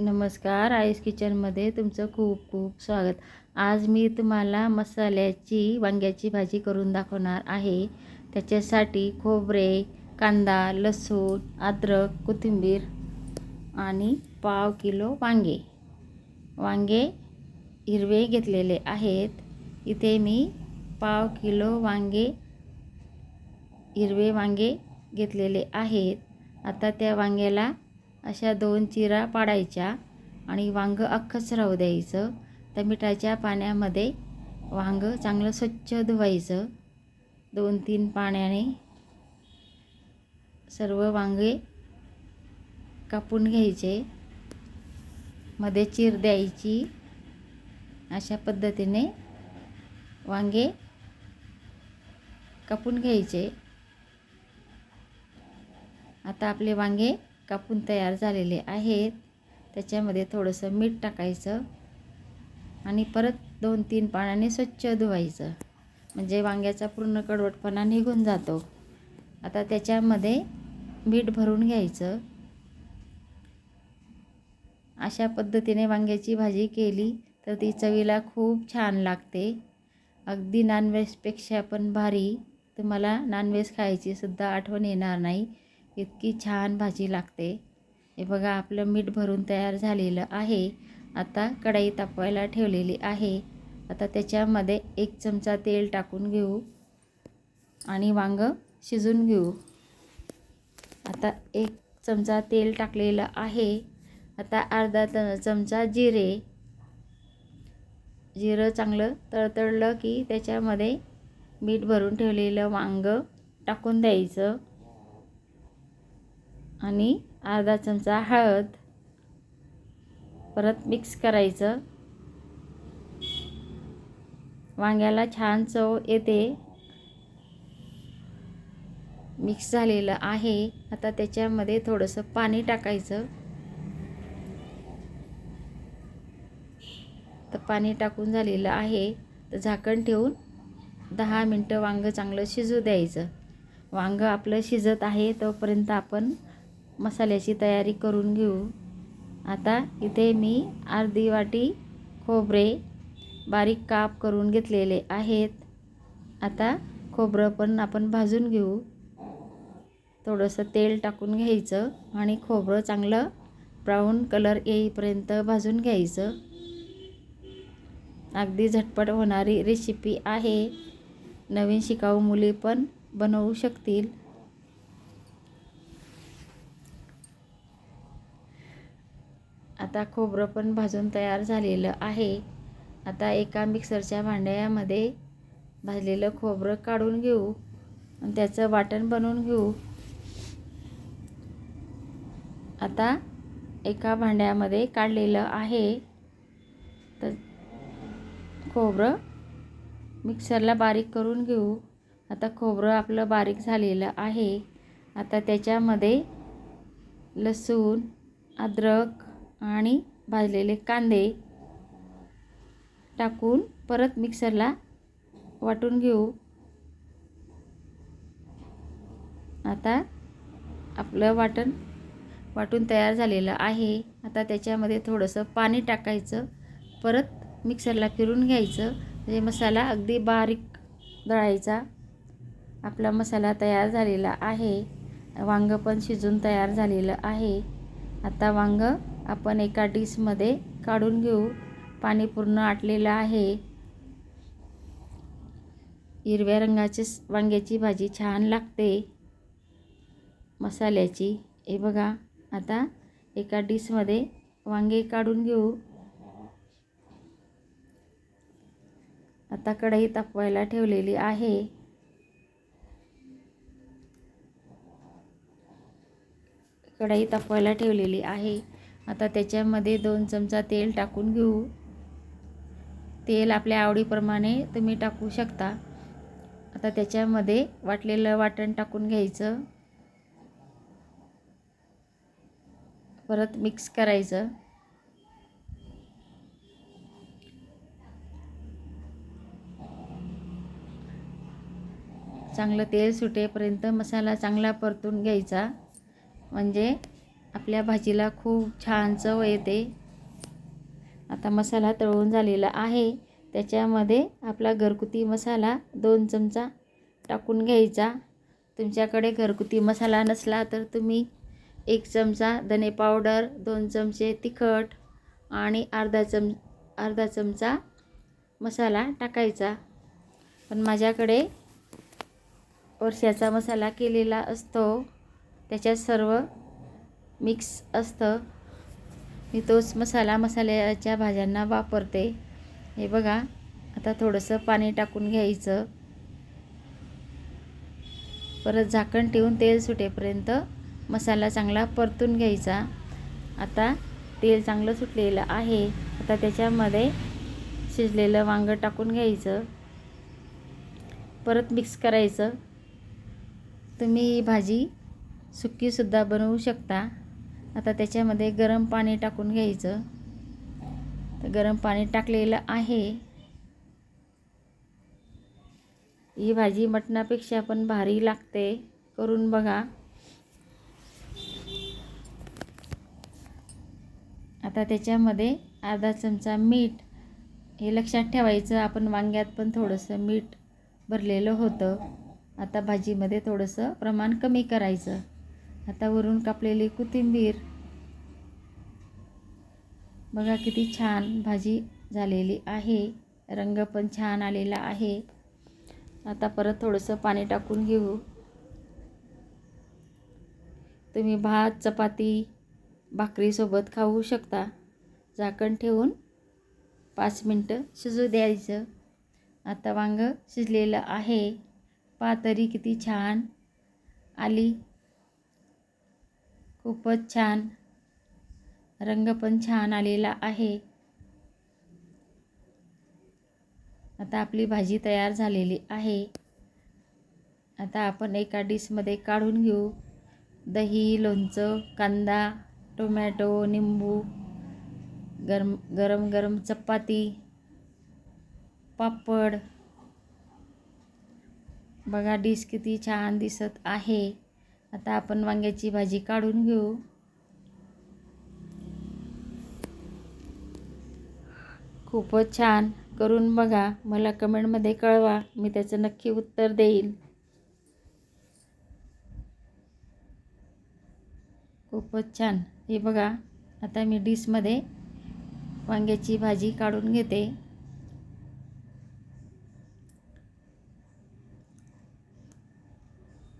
नमस्कार आईस किचनमध्ये तुमचं खूप खूप स्वागत. आज मी तुम्हाला मसाल्याची वांग्याची भाजी करून दाखवणार आहे. त्याच्यासाठी खोबरे कांदा लसूण अद्रक कोथिंबीर आणि पाव किलो वांगे. वांगे हिरवे घेतलेले आहेत. इथे मी पाव किलो वांगे हिरवे वांगे घेतलेले आहेत. आता त्या वांग्याला अशा दोन चिरा पाडायच्या आणि वांगं अख्खंच राहू द्यायचं. त्या मिठाच्या पाण्यामध्ये वांगं चांगलं स्वच्छ धुवायचं. दोन तीन पाण्याने सर्व वांगे कापून घ्यायचे. मध्ये चीर द्यायची. अशा पद्धतीने वांगे कापून घ्यायचे. आता आपले वांगे कापून तयार झालेले आहेत. त्याच्यामध्ये थोडंसं मीठ टाकायचं आणि परत दोन तीन पाण्याने स्वच्छ धुवायचं. म्हणजे वांग्याचा पूर्ण कडवटपणा निघून जातो. आता त्याच्यामध्ये मीठ भरून घ्यायचं. अशा पद्धतीने वांग्याची भाजी केली तर ती चवीला खूप छान लागते. अगदी नॉनव्हेजपेक्षा पण भारी. तुम्हाला नॉनव्हेज खायची सुद्धा आठवण येणार नाही. इतकी छान भाजी लागते. हे बघा आपलं मीठ भरून तयार झालेलं आहे. आता कढई तापवायला ठेवलेली आहे. आता त्याच्यामध्ये एक चमचा तेल टाकून घेऊ आणि वांग शिजून घेऊ. आता एक चमचा तेल टाकलेलं आहे. आता अर्धा त चमचा जिरे. जिरं चांगलं तळतळलं की त्याच्यामध्ये मीठ भरून ठेवलेलं वांग टाकून द्यायचं. आणि अर्धा चमचा हळद. परत मिक्स करायचं. वांग्याला छान चव येते. मिक्स झालेलं आहे. आता त्याच्यामध्ये थोडंसं पाणी टाकायचं. तर पाणी टाकून झालेलं आहे. तर झाकण ठेवून दहा मिनटं वांगं चांगलं शिजू द्यायचं. वांगं आपलं शिजत आहे तोपर्यंत आपण मसाल्याची तयारी करून घेऊ. आता इथे मी अर्धी वाटी खोबरे बारीक काप करून घेतलेले आहेत. आता खोबरं पण आपण भाजून घेऊ. थोडंसं तेल टाकून घ्यायचं आणि खोबरं चांगलं ब्राऊन कलर येईपर्यंत भाजून घ्यायचं. अगदी झटपट होणारी रेसिपी आहे. नवीन शिकाऊ मुली पण बनवू शकतील. आता खोबरं पण भाजून तयार झालेलं आहे. आता एका मिक्सरच्या भांड्यामध्ये भाजलेलं खोबरं काढून घेऊ आणि त्याचं वाटण बनवून घेऊ. आता एका भांड्यामध्ये काढलेलं आहे. तर खोबरं मिक्सरला बारीक करून घेऊ. आता खोबरं आपलं बारीक झालेलं आहे. आता त्याच्यामध्ये लसूण अद्रक आणि भाजलेले कांदे टाकून परत मिक्सरला वाटून घेऊ. आता आपलं वाटण वाटून तयार झालेलं आहे. आता त्याच्यामध्ये थोडंसं पाणी टाकायचं. परत मिक्सरला फिरून घ्यायचं. म्हणजे मसाला अगदी बारीक दळायचा. आपला मसाला तयार झालेला आहे. वांगं पण शिजून तयार झालेलं आहे. आता वांगं आपण एका डिशमध्ये काढून घेऊ. पाणी पूर्ण आटलेलं आहे. हिरव्या रंगाचे वांग्याची भाजी छान लागते. मसाल्याची. हे बघा आता एका डिशमध्ये वांगे काढून घेऊ. आता कढई तापवायला ठेवलेली आहे. कढई तापवायला ठेवलेली आहे. आता त्याच्यामध्ये दोन चमचा तेल टाकून घेऊ. तेल आपल्या आवडीप्रमाणे तुम्ही टाकू शकता. आता त्याच्यामध्ये वाटलेलं वाटण टाकून घ्यायचं. परत मिक्स करायचं. चांगलं तेल सुटेपर्यंत मसाला चांगला परतून घ्यायचा. म्हणजे आपल्या भाजीला खूप छान चव येते. आता मसाला तळून झालेला आहे. त्याच्यामध्ये आपला घरगुती मसाला दोन चमचा टाकून घ्यायचा. तुमच्याकडे घरगुती मसाला नसला तर तुम्ही एक चमचा धने पावडर दोन चमचे तिखट आणि अर्धा चम अर्धा चमचा मसाला टाकायचा. पण माझ्याकडे वर्षाचा मसाला केलेला असतो. त्याच्यात सर्व मिक्स असतं. मी तोच मसाला मसाल्याच्या भाज्यांना वापरते. हे बघा आता थोडंसं पाणी टाकून घ्यायचं. परत झाकण ठेवून तेल सुटेपर्यंत मसाला चांगला परतून घ्यायचा. आता तेल चांगलं सुटलेलं आहे. आता त्याच्यामध्ये शिजलेलं वांगं टाकून घ्यायचं. परत मिक्स करायचं. तुम्ही ही भाजी सुक्कीसुद्धा बनवू शकता. आता त्याच्यामध्ये गरम पाणी टाकून घ्यायचं. तर गरम पाणी टाकलेलं आहे. ही भाजी मटणापेक्षा पण भारी लागते. करून बघा. आता त्याच्यामध्ये अर्धा चमचा मीठ. हे लक्षात ठेवायचं. आपण वांग्यात पण थोडंसं मीठ भरलेलं होतं. आता भाजीमध्ये थोडंसं प्रमाण कमी करायचं. आता वरून कापलेली कोथिंबीर. बघा किती छान भाजी झालेली आहे. रंग पण छान आलेला आहे. आता परत थोडंसं पाणी टाकून घेऊ. तुम्ही भात चपाती भाकरीसोबत खाऊ शकता. झाकण ठेवून पाच मिनटं शिजू द्यायचं. आता वांग शिजलेलं आहे. पा तरी किती छान आली. खूपच छान. रंग पण छान आलेला आहे. आता आपली भाजी तयार झालेली आहे. आता आपण एका डिशमध्ये काढून घेऊ. दही लोणचं कांदा टोमॅटो निंबू गरम गरम गरम चपाती पापड. बघा डिश किती छान दिसत आहे. आता आपण वांग्याची भाजी काढून घेऊ. खूपच छान करून बघा. मला कमेंटमध्ये कळवा. मी त्याचं नक्की उत्तर देईल. खूपच छान. हे बघा. आता मी डिशमध्ये वांग्याची भाजी काढून घेते.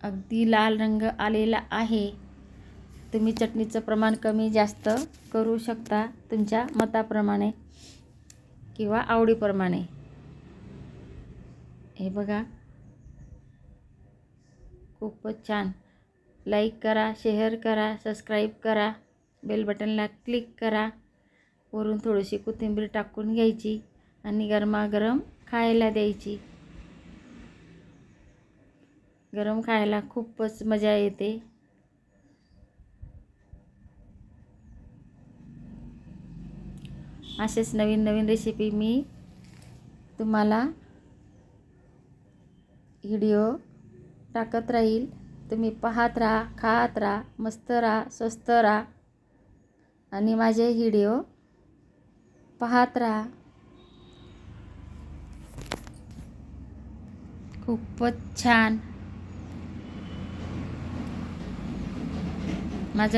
अगदी लाल रंग आलेला आहे. तुम्ही चटणीचं प्रमाण कमी जास्त करू शकता तुमच्या मताप्रमाणे किंवा आवडीप्रमाणे. हे बघा. खूपच छान. लाईक करा शेअर करा सबस्क्राईब करा बेल बटनला क्लिक करा. वरून थोडीशी कोथिंबीर टाकून घ्यायची आणि गरमागरम खायला द्यायची. गरम खायला खूपच मजा येते. असेच नवीन नवीन रेसिपी मी तुम्हाला व्हिडिओ टाकत राहील. तुम्ही पाहत राहा खात राहा मस्त राहा स्वस्त राहा. आणि माझे व्हिडिओ पाहत राहा. खूपच छान. माझा